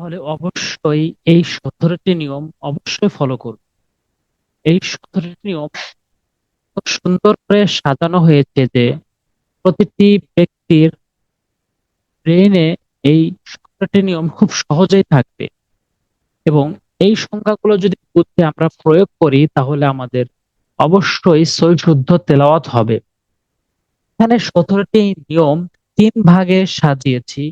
তাহলে অবশ্যই এই সতেরোটি নিয়ম অবশ্যই ফলো করুন এই সতেরোটি নিয়ম সুন্দর করে সাজানো হয়েছে যে প্রতিটি ব্যক্তির ব্রেনে এই সতেরোটি নিয়ম খুব সহজেই থাকবে এবং এই সংখ্যাগুলো যদি বুঝে আমরা প্রয়োগ করি, তাহলে আমাদের অবশ্যই সই শুদ্ধ তেলাওয়াত হবে। এখানে সতেরোটি নিয়ম তিন ভাগে সাজিয়েছি।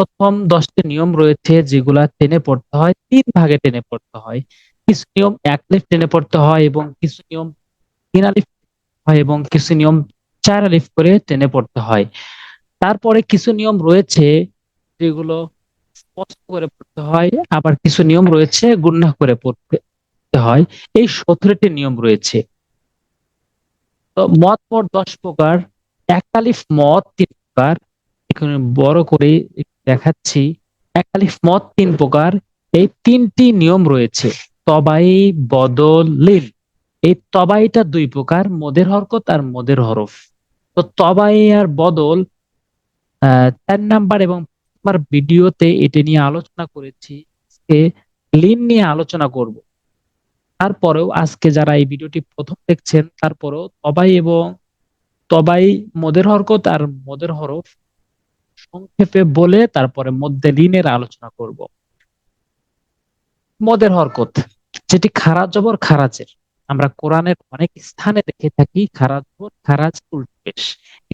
প্রথম দশটি নিয়ম রয়েছে যেগুলা টেনে পড়তে হয়, তিন ভাগে টেনে পড়তে হয়। কিছু নিয়ম এক লিফ টেনে পড়তে হয় এবং কিছু নিয়ম তিন আলিফ হয় এবং কিছু নিয়ম চার আলিফ করে টেনে পড়তে হয়। তারপরে কিছু নিয়ম রয়েছে যেগুলো স্পষ্ট করে পড়তে হয়, আবার কিছু নিয়ম রয়েছে গুন্না করে পড়তে হয়। এই সতেরোটি নিয়ম রয়েছে। তো মত পর দশ প্রকার একালিফ মত তিন প্রকার। এখানে বড় করে দেখাচ্ছি একালিফ মত তিন প্রকার, এই তিনটি নিয়ম রয়েছে। তবাই, বদল, লিল। এই তবাইটা দুই প্রকার, মদের হরকত আর মদের হরফ। তো তবাই আর বদল চার নাম্বার এবং নাম্বার ভিডিওতে এটি নিয়ে আলোচনা করেছি লিন নিয়ে আলোচনা করব। তারপরেও আজকে যারা এই ভিডিওটি প্রথম দেখছেন, তারপরেও তবাই এবং, তবাই মদের হরকত আর মদের হরফ সংক্ষেপে বলে তারপরে মধ্যে লিনের আলোচনা করব। মদের হরকত, যেটি খারাজ জবর খারাজের। আমরা কোরআনের অনেক স্থানে দেখে থাকি খারাজ খারাজ উল্টাপেশ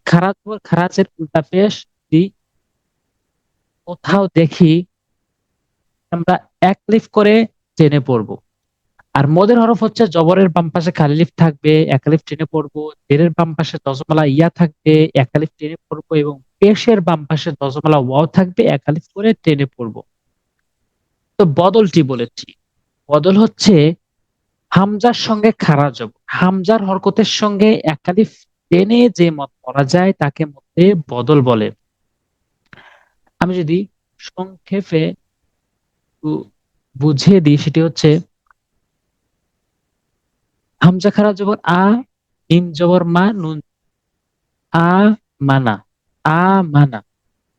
খারাজ খারাজের উল্টাপেশ কোথাও দেখি, আমরা এক লিফ করে টেনে পড়ব। আর মদের হরফ হচ্ছে জবরের বাম পাশে খালি লিফ থাকবে একালিফ টেনে পড়ব জেরের বাম পাশে দশমালা ইয়া থাকবে একালিফ টেনে পড়ব এবং পেশের বাম পাশে দশমালা ওয়াও থাকবে একালিফ করে টেনে পড়ব। তো বদলটি বলেছি। বদল হচ্ছে হামজার সঙ্গে খারা জব হামজার হরকতের সঙ্গে একালিফ টেনে যে মত পড়া যায় তাকে মধ্যে বদল বলে। আমি যদি সংক্ষেপে বুঝিয়ে দিই, সেটি হচ্ছে হামজা খারা জবর আ নিম জবর মা, নুন আ, মানা আ, মানা।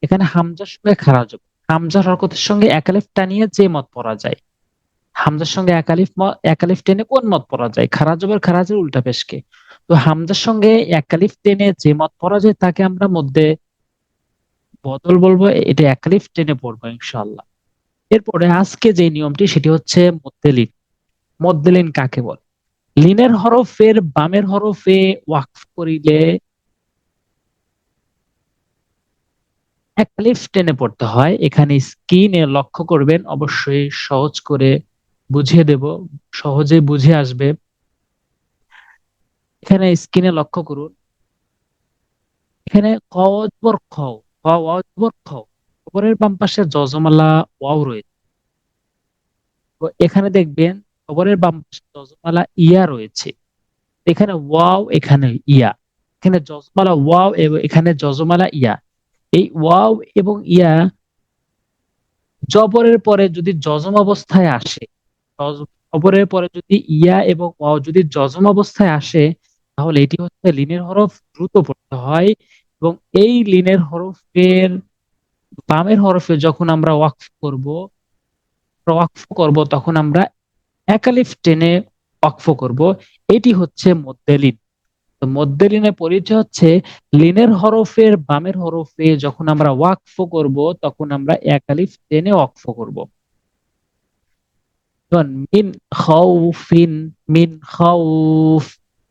এখানে হামজার সঙ্গে খারা জবর। হামজার হরকতের সঙ্গে একালিফ টানিয়ে যে মত পড়া যায়। হামজার সঙ্গে একালিফ একালিফ টেনে কোন মত পড়া যায়? খারা জবর খারাজের উল্টা পেশকে। তো হামজার সঙ্গে একালিফ টেনে যে মত পড়া যায় তাকে আমরা মধ্যে বদল বলব, এটা একালিফ টেনে পড়ব ইনশাল্লাহ এরপরে আজকে যে নিয়মটি সেটি হচ্ছে মদ্দেলিন মদ্দেলিন কাকে বলে? লিনের হরফের বামের হরফে ওয়াকফ করিলে লিফ টেনে পড়তে হয়। এখানে স্ক্রিনে লক্ষ্য করবেন, অবশ্যই সহজ করে বুঝিয়ে দেব, সহজে বুঝে আসবে। এখানে স্কিনে লক্ষ্য করুন। এখানে কজবর বাম পাশে জজমালা ওয়াও রয়েছে। এখানে দেখবেন খবরের বাম পাশে জজমালা ইয়া রয়েছে। এখানে ওয়াও, এখানে ইয়া। এখানে জজমালা ওয়াও এবং এখানে জজমালা ইয়া। এই ওয়াও এবং ইয়া জবরের পরে যদি জজম অবস্থায় আসে জবরের পরে যদি ইয়া এবং ওয়াও যদি জজম অবস্থায় আসে, তাহলে এটি হচ্ছে লিনের হরফ দ্রুত পড়তে হয় এবং এই লিনের হরফের বামের হরফে যখন আমরা ওয়াকফ করব ওয়াকফ করব তখন আমরা একালিফ টেনে অক্ফ করব এটি হচ্ছে মদ্দেলিন তো মদ্দেলিনের পরিচয় হচ্ছে লিনের হরফের বামের হরফে যখন আমরা ওয়াকফ করব তখন আমরা একালিফ টেনে অক্ফ করব মিন খাউফিন মিন খাউফ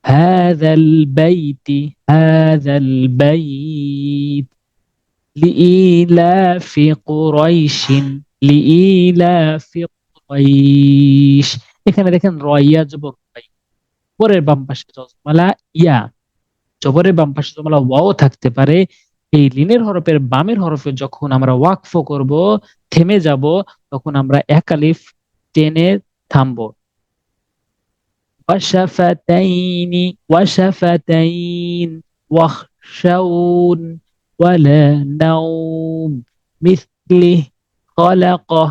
هذا البيت هذا البيت لإيلاف قريش لإيلاف قريش এখানে দেখেন রয়া জবর পরের বাম পাশে জজমালা ইয়া জবরের বাম পাশে জজমালা ওয়াও থাকতে পারে এই লিনের হরফের বামের হরফে যখন আমরা ওয়াকফ করব থেমে যাব তখন আমরা এক আলিফ টেনে থামবো وشفتين وشفتين واخشون ولا نوم مثله خلقه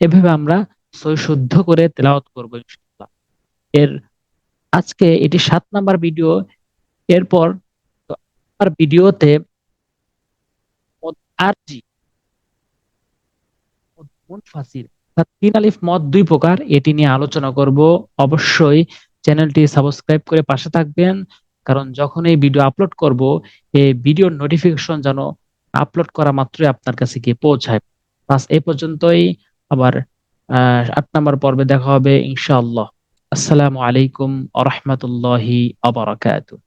এভাবে আমরা সই শুদ্ধ করে তেলাওয়াত করব ইনশাআল্লাহ। এর আজকে এটি সাত নাম্বার ভিডিও, এরপর আর ভিডিওতে আরজি মুনফাসিল তিন আলিফ মদ দুই প্রকার, এটি নিয়ে আলোচনা করব। অবশ্যই চ্যানেলটি সাবস্ক্রাইব করে পাশে থাকবেন, কারণ যখন এই ভিডিও আপলোড করব, এই ভিডিওর নোটিফিকেশন যেন আপলোড করা মাত্রই আপনার কাছে গিয়ে পৌঁছায়। বাস এই পর্যন্তই, আবার আট নম্বর পর্বে দেখা হবে ইনশাআল্লাহ। আসসালামু আলাইকুম আ রহমতুল্লাহি আবরাকাতুহ